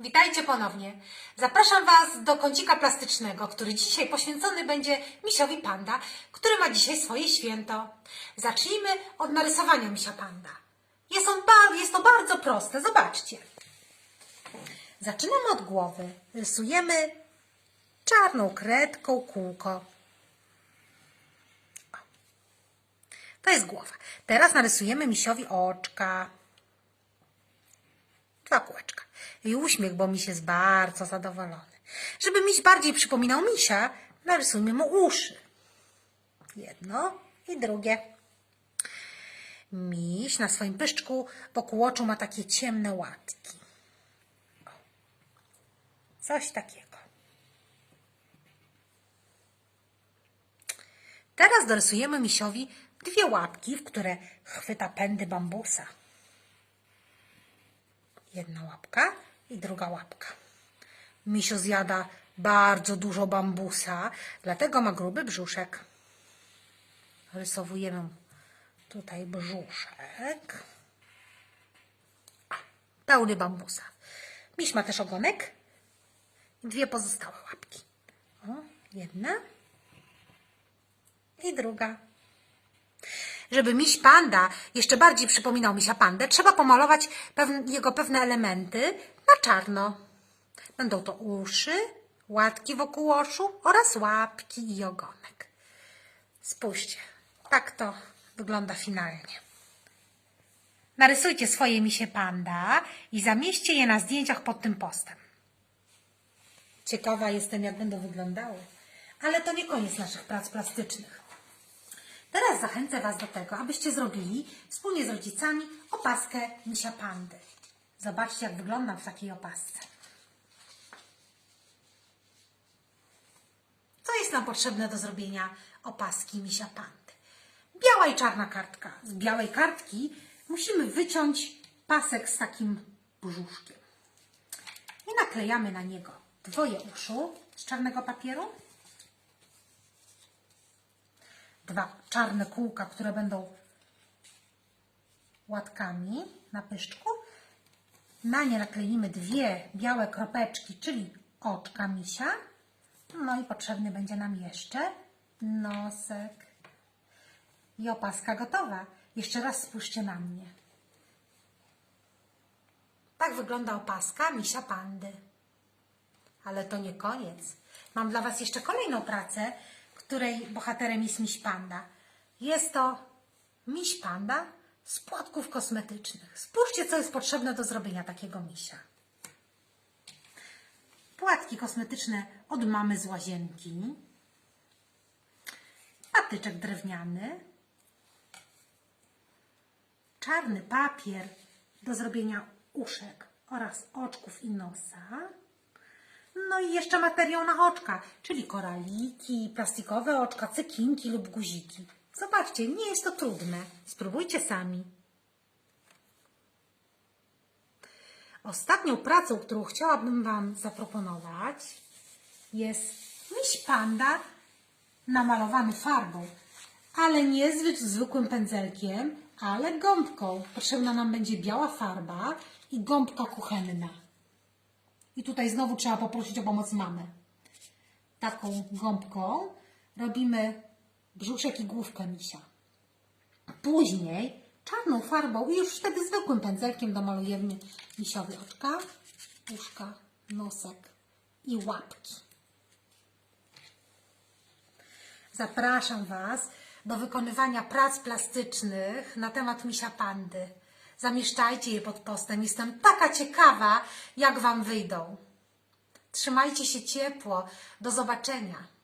Witajcie ponownie. Zapraszam Was do kącika plastycznego, który dzisiaj poświęcony będzie misiowi panda, który ma dzisiaj swoje święto. Zacznijmy od narysowania misia panda. Jest, on ba- jest to bardzo proste, zobaczcie. Zaczynamy od głowy. Rysujemy czarną kredką kółko. To jest głowa. Teraz narysujemy misiowi oczka. Dwa kółeczka. I uśmiech, bo miś jest bardzo zadowolony. Żeby miś bardziej przypominał misia, narysujmy mu uszy. Jedno i drugie. Miś na swoim pyszczku wokół oczu ma takie ciemne łatki. Coś takiego. Teraz dorysujemy misiowi dwie łapki, w które chwyta pędy bambusa. Jedna łapka i druga łapka. Misio zjada bardzo dużo bambusa, dlatego ma gruby brzuszek. Rysowujemy tutaj brzuszek. Pełny bambusa. Miś ma też ogonek i dwie pozostałe łapki. O, jedna i druga. Żeby miś panda jeszcze bardziej przypominał misia pandę, trzeba pomalować pewn- jego pewne elementy na czarno. Będą to uszy, łatki wokół oczu oraz łapki i ogonek. Spójrzcie, tak to wygląda finalnie. Narysujcie swoje misie panda i zamieście je na zdjęciach pod tym postem. Ciekawa jestem, jak będą wyglądały. Ale to nie koniec naszych prac plastycznych. Teraz zachęcę Was do tego, abyście zrobili wspólnie z rodzicami opaskę misia pandy. Zobaczcie, jak wyglądam w takiej opasce. Co jest nam potrzebne do zrobienia opaski misia pandy? Biała i czarna kartka. Z białej kartki musimy wyciąć pasek z takim brzuszkiem. I naklejamy na niego dwoje uszu z czarnego papieru dwa czarne kółka, które będą łatkami na pyszczku. Na nie nakleimy dwie białe kropeczki, czyli oczka misia. No i potrzebny będzie nam jeszcze nosek. I opaska gotowa. Jeszcze raz spójrzcie na mnie. Tak wygląda opaska misia pandy. Ale to nie koniec. Mam dla Was jeszcze kolejną pracę, której bohaterem jest miś panda. Jest to miś panda z płatków kosmetycznych. Spójrzcie, co jest potrzebne do zrobienia takiego misia. Płatki kosmetyczne od mamy z łazienki. Patyczek drewniany. Czarny papier do zrobienia uszek oraz oczków i nosa. I jeszcze materiał na oczka, czyli koraliki, plastikowe oczka, cekinki lub guziki. Zobaczcie, nie jest to trudne. Spróbujcie sami. Ostatnią pracą, którą chciałabym Wam zaproponować, jest miś panda namalowany farbą, ale nie zwy- zwykłym pędzelkiem, ale gąbką. Potrzebna nam będzie biała farba i gąbka kuchenna. I tutaj znowu trzeba poprosić o pomoc mamę. Taką gąbką robimy brzuszek i główkę misia. Później czarną farbą i już wtedy zwykłym pędzelkiem domalujemy misiowi oczka, uszka, nosek i łapki. Zapraszam Was do wykonywania prac plastycznych na temat misia pandy. Zamieszczajcie je pod postem. Jestem taka ciekawa, jak Wam wyjdą. Trzymajcie się ciepło. Do zobaczenia.